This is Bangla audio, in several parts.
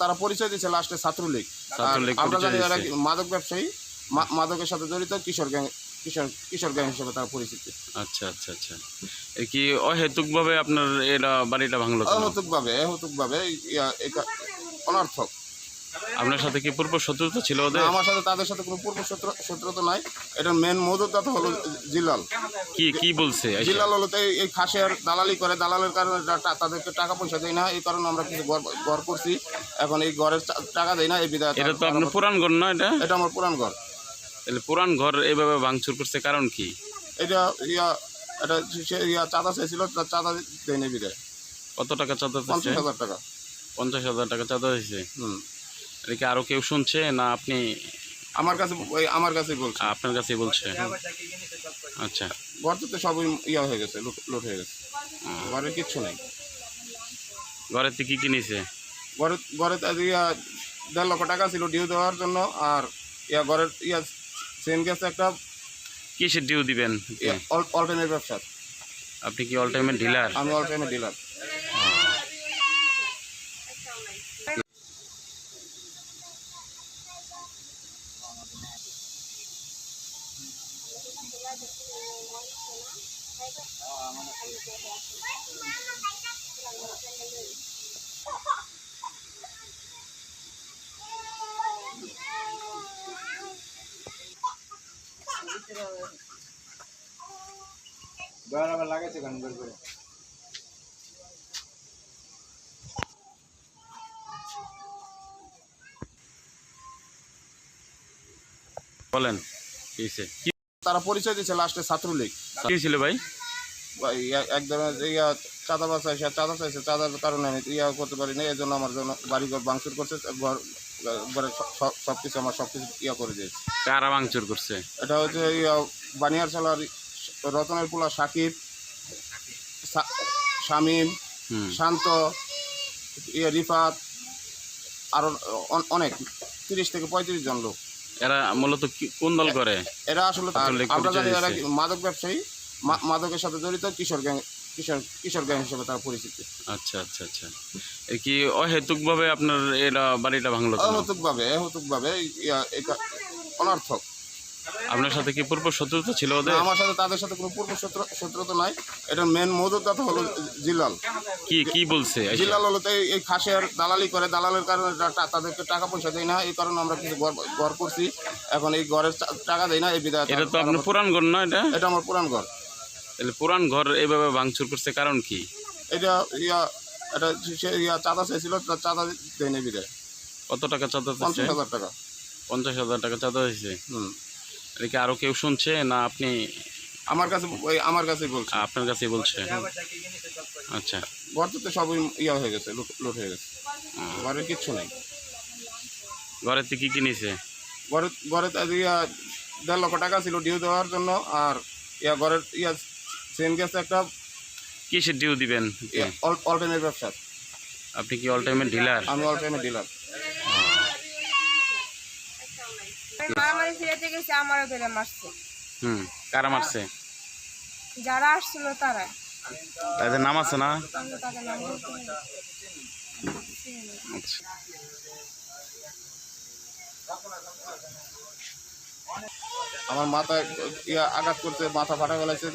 তারা পরিচয় দিচ্ছে লাস্টে ছাত্রলীগ। আমরা জানি যারা মাদক ব্যবসায়ী মাদকের সাথে জড়িত কিশোর গ্যাং কিশোর কিশোর গ্যাং হিসেবে তারা পরিচিত। আচ্ছা আচ্ছা আচ্ছা। কি অহেতুকভাবে আপনার এরা বাড়িটা ভাঙলো অহেতুকভাবে অহেতুকভাবে অহতুক ভাবে অনর্থক। আপনার সাথে কি পূর্ব শত্রুতা ছিল ওদের? আমার সাথে তাদের সাথে কোনো পূর্ব শত্রু শত্রুতা নাই। এটার মেন মদতদাতা হলো জিলাল। কি কি বলছে জিলাল হলো তো এই- খাসের দালালি করে। দালালের কারণে তা- তা- তাদেরকে টাকা পয়সা দেয় না এই কারণে আমরা কিছু ঘর করছি। এখন এই ঘরের টাকা দেয় না এই বিধায় এটা তো আপনার পুরান ঘর না এটা? এটা আমার পুরান ঘর। তাহলে পুরান ঘর এইভাবে ভাঙচুর করছে কারণ কি? এটা ইয়া এটা ইয়া চাঁদা চেয়েছিল তার চাঁদা দেয়নি বিধায়। কত টাকা চাঁদা পঞ্চাশ হাজার টাকা। পঞ্চাশ হাজার টাকা চাঁদা দিচ্ছে হুম। এটা কি আরও কেউ শুনছে না আপনি আমার কাছে আমার কাছেই বলছে। আপনার কাছেই বলছে? আচ্ছা। ঘর তো সবই ইয়া হয়ে গেছে লুট হয়ে গেছে। ঘরে কিচ্ছু নেই। ঘরের থেকে কি কি নিছে ঘরে ঘরে ইয়া দেড় লক্ষ টাকা ছিল ডিউ দেওয়ার জন্য আর ইয়া ঘরের ইয়া সেন গেছে একটা। কিসের ডিউ দিবেন? অল টাইমের ব্যবসা আপনি কি অল টাইমের ডিলার আমি অল টাইমের ডিলার লাগাইছে গান করে বলেন কি হয়েছে? কি তারা পরিচয় দিচ্ছে লাস্টে ছাত্রলীগ। কি ছিল ভাই? বা ইয়া- চাঁদা বাচ্চা চাইছে চাঁদা চাইছে চাঁদার কারণে আমি ইয়া করতে পারি না এই জন্য আমার জন্য বাড়িঘর ভাঙচুর করছে ঘর ঘরে সব কিছু আমার সব কিছু ইয়া করে দিয়েছে। কারা ভাঙচুর করছে? এটা হচ্ছে ইয়া বানিয়ার চালার রতনের পোলা সাকিব শামীম শান্ত ইয়া রিফাত আরও অ- অনেক তিরিশ থেকে পঁয়ত্রিশ জন লোক। এরা মূলত কোন দল করে? এরা আসলে ছাত্রলীগ আমরা জানি এরা মাদক ব্যবসায়ী মাদকের সাথে জড়িত কিশোর গ্যাং কিশোর কিশোর গ্যাং হিসেবে তারা পরিচিত। আচ্ছা আচ্ছা আচ্ছা। এ কি অহেতুকভাবে আপনার এরা বাড়িটা ভাঙলো অহেতুকভাবে অহেতুকভাবে অহতুক ভাবে অনর্থক। আপনার সাথে কি পূর্ব শত্রুতা ছিল ওদের? আমার সাথে তাদের সাথে কোনো পূর্ব শত্রু শত্রুতা নাই। এটা মেন মদতদাতা হলো জিলাল। কি কি বলছে? আচ্ছা, জিলাল হলো তো এই- এই খাসের দালালি করে। দালালের কারণে তা- তা- তাদেরকে টাকা পয়সা দেয় না এই কারণে আমরা কিছু ঘর ঘর করছি। এখন এই ঘরের টা- টাকা দেয় না এই বিধায় এটা তো আপনার পুরান ঘর না এটা? এটা আমার পুরান ঘর। তাহলে পুরান ঘর এইভাবে ভাঙচুর করছে কারণ কি? এটা ইয়া এটা সে ইয়া চাঁদা চেয়েছিল তার চাঁদা দেয়নি বিধায়। কত টাকা চাঁদা পঞ্চাশ হাজার টাকা। পঞ্চাশ হাজার টাকা চাঁদা হয়েছে? হুম। এটা কি আরও কেউ শুনছে না আপনি আমার কাছে ওই আমার কাছেই বলছে। আপনার কাছেই বলছে? আচ্ছা। ঘর তো সবই ইয়া হয়ে গেছে লুট লুট হয়ে গেছে। ঘরে কিচ্ছু নেই। থেকে কি কি নিছে? ঘরে ঘরে তো ইয়া দেড় লক্ষ টাকা ছিল ডিউ দেওয়ার জন্য আর ইয়া ঘরের ইয়া সেন গেছে একটা। কিসের ডিউ দিবেন? অল টাইমের ব্যবসা আপনি কি অল টাইমের ডিলার আমি অল টাইমের ডিলার মারামারি ফিরেতে গেছে আমারও ধরে মারছে। হুম কারা মারছে? যারা আসছিল তারা। তাদের নাম আছে না। আচ্ছা। আমার মাথায় ইয়া আঘাত করছে মাথা ফাটা গেলাইছে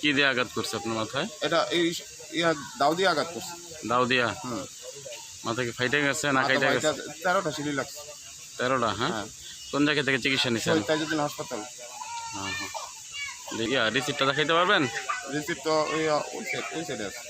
কি দিয়ে আঘাত করছে আপনার মাথায়? এটা এই ইয়া দাও দিয়ে আঘাত করছে। দাও দিয়া? হুম। মাথা কি ফাইটে গেছে না কাইটে গেছে? তেরোটা সিঁড়ি লাগছে। তেরোটা হ্যাঁ? হ্যাঁ। কোন জায়গা থেকে চিকিৎসা নিচ্ছেন তাজউদ্দিন হাসপাতাল। হ্যাঁ হ্যাঁ। ইয়া রিসিপ্টটা দেখাইতে পারবেন? রিসিপ্ট তো ওই ওই সাইডে আছে।